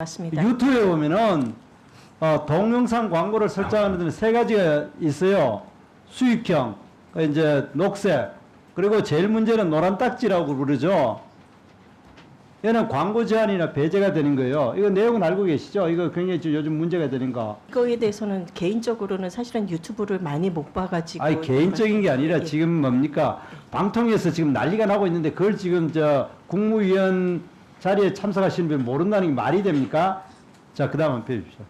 맞습니다. 유튜브에 보면은 어, 동영상 광고를 설정하는 데는 세 가지가 있어요. 수익형, 그 이제 녹색, 그리고 제일 문제는 노란 딱지라고 부르죠. 얘는 광고 제한이나 배제가 되는 거예요. 이거 내용은 알고 계시죠? 이거 굉장히 요즘 문제가 되는 거. 이거에 대해서는 개인적으로는 사실은 유튜브를 많이 못 봐가지고 아니 개인적인 게 아니라 예. 지금 뭡니까 방통위에서 지금 난리가 나고 있는데 그걸 지금 저 국무위원 자리에 참석하시는 분 모른다는 게 말이 됩니까? 자 그 다음 한번 펴주십시오.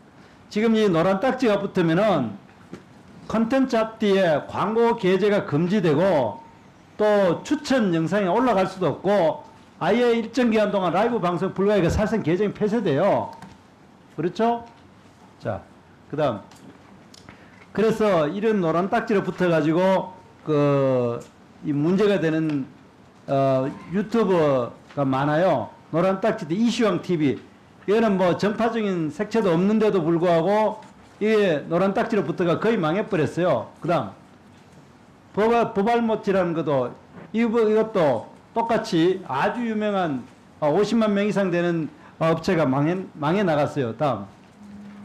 지금 이 노란 딱지가 붙으면은 컨텐츠 앞뒤에 광고 게재가 금지되고 또 추천 영상이 올라갈 수도 없고 아예 일정 기간 동안 라이브 방송 불가하게 살생 계정이 폐쇄돼요. 그렇죠? 자 그 다음 그래서 이런 노란 딱지로 붙어가지고 그 이 문제가 되는 어, 유튜버가 많아요. 노란 딱지도 이슈왕 TV. 얘는 뭐 정파적인 색채도 없는데도 불구하고 이게 노란 딱지로 붙어가 거의 망해버렸어요. 그 다음 버발 버발모티라는 것도 이거 이것도 똑같이 아주 유명한 어, 50만 명 이상 되는 어, 업체가 망해 망해 나갔어요. 다음.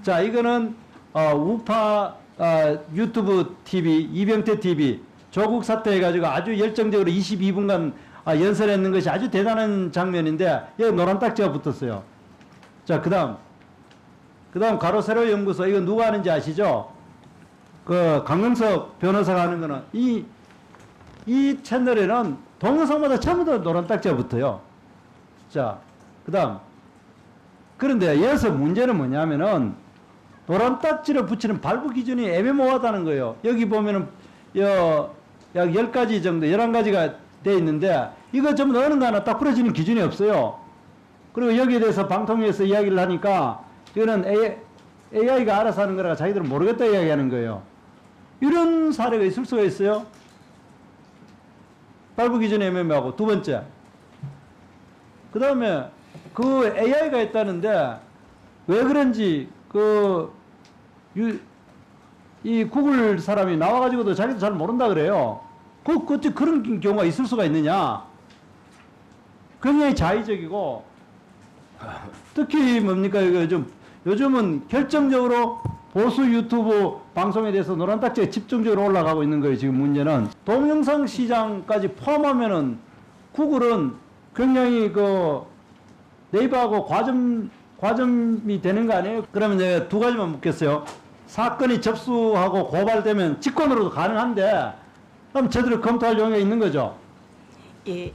자, 이거는 어, 우파 어, 유튜브 TV, 이병태 TV 조국 사태 해가지고 아주 열정적으로 22분간 아, 연설했는 것이 아주 대단한 장면인데 여기 노란 딱지가 붙었어요. 자, 그 다음 그 다음 가로 세로 연구소 이거 누가 하는지 아시죠? 그 강명석 변호사가 하는 거는 이 이 채널에는 동영상마다 전부 다 노란 딱지가 붙어요. 자, 그 다음 그런데 여기서 문제는 뭐냐면은 노란 딱지를 붙이는 발부 기준이 애매모호하다는 거예요. 여기 보면은 여, 약 10가지 정도, 11가지가 돼 있는데 이거 전부 어느 거 하나 딱 부러지는 기준이 없어요. 그리고 여기에 대해서 방통위에서 이야기를 하니까 이거는 AI가 알아서 하는 거라 자기들은 모르겠다 이야기하는 거예요. 이런 사례가 있을 수가 있어요. 발부 기준이 애매모호하고 두 번째 그 다음에 그 AI가 있다는데 왜 그런지 그, 유, 이 구글 사람이 나와가지고도 자기도 잘 모른다 그래요. 그, 그, 어떻게 그런 경우가 있을 수가 있느냐. 굉장히 자의적이고, 특히 뭡니까, 좀, 요즘은 결정적으로 보수 유튜브 방송에 대해서 노란 딱지가 집중적으로 올라가고 있는 거예요, 지금 문제는. 동영상 시장까지 포함하면은 구글은 굉장히 그 네이버하고 과점 과점이 되는 거 아니에요? 그러면 내가 두 가지만 묻겠어요. 사건이 접수하고 고발되면 직권으로도 가능한데 그럼 제대로 검토할 용의가 있는 거죠. 예,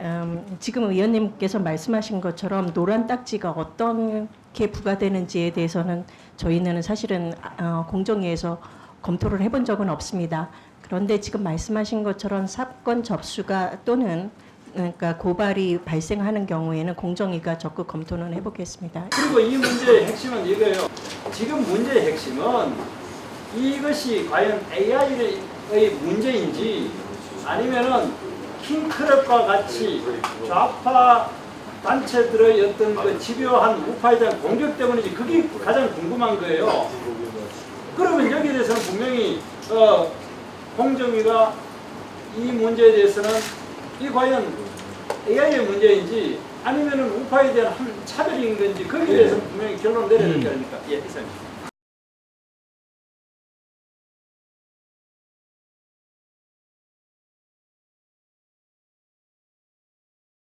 음, 지금 의원님께서 말씀하신 것처럼 노란 딱지가 어떤 게 부과되는지에 대해서는 저희는 사실은 어, 공정위에서 검토를 해본 적은 없습니다. 그런데 지금 말씀하신 것처럼 사건 접수가 또는 그러니까 고발이 발생하는 경우에는 공정위가 적극 검토는 해보겠습니다. 그리고 이 문제의 핵심은 이거예요. 지금 문제의 핵심은 이것이 과연 AI 의 문제인지 아니면은 킹크랩과 같이 좌파 단체들의 어떤 그 집요한 우파에 대한 공격 때문인지 그게 가장 궁금한 거예요. 그러면 여기에 대해서는 분명히 어, 공정위가 이 문제에 대해서는 이 과연 AI의 문제인지 아니면은 우파에 대한 한 차별인 건지 거기에 대해서 분명히 결론 내려야 될거 아닙니까? 예, 이사님.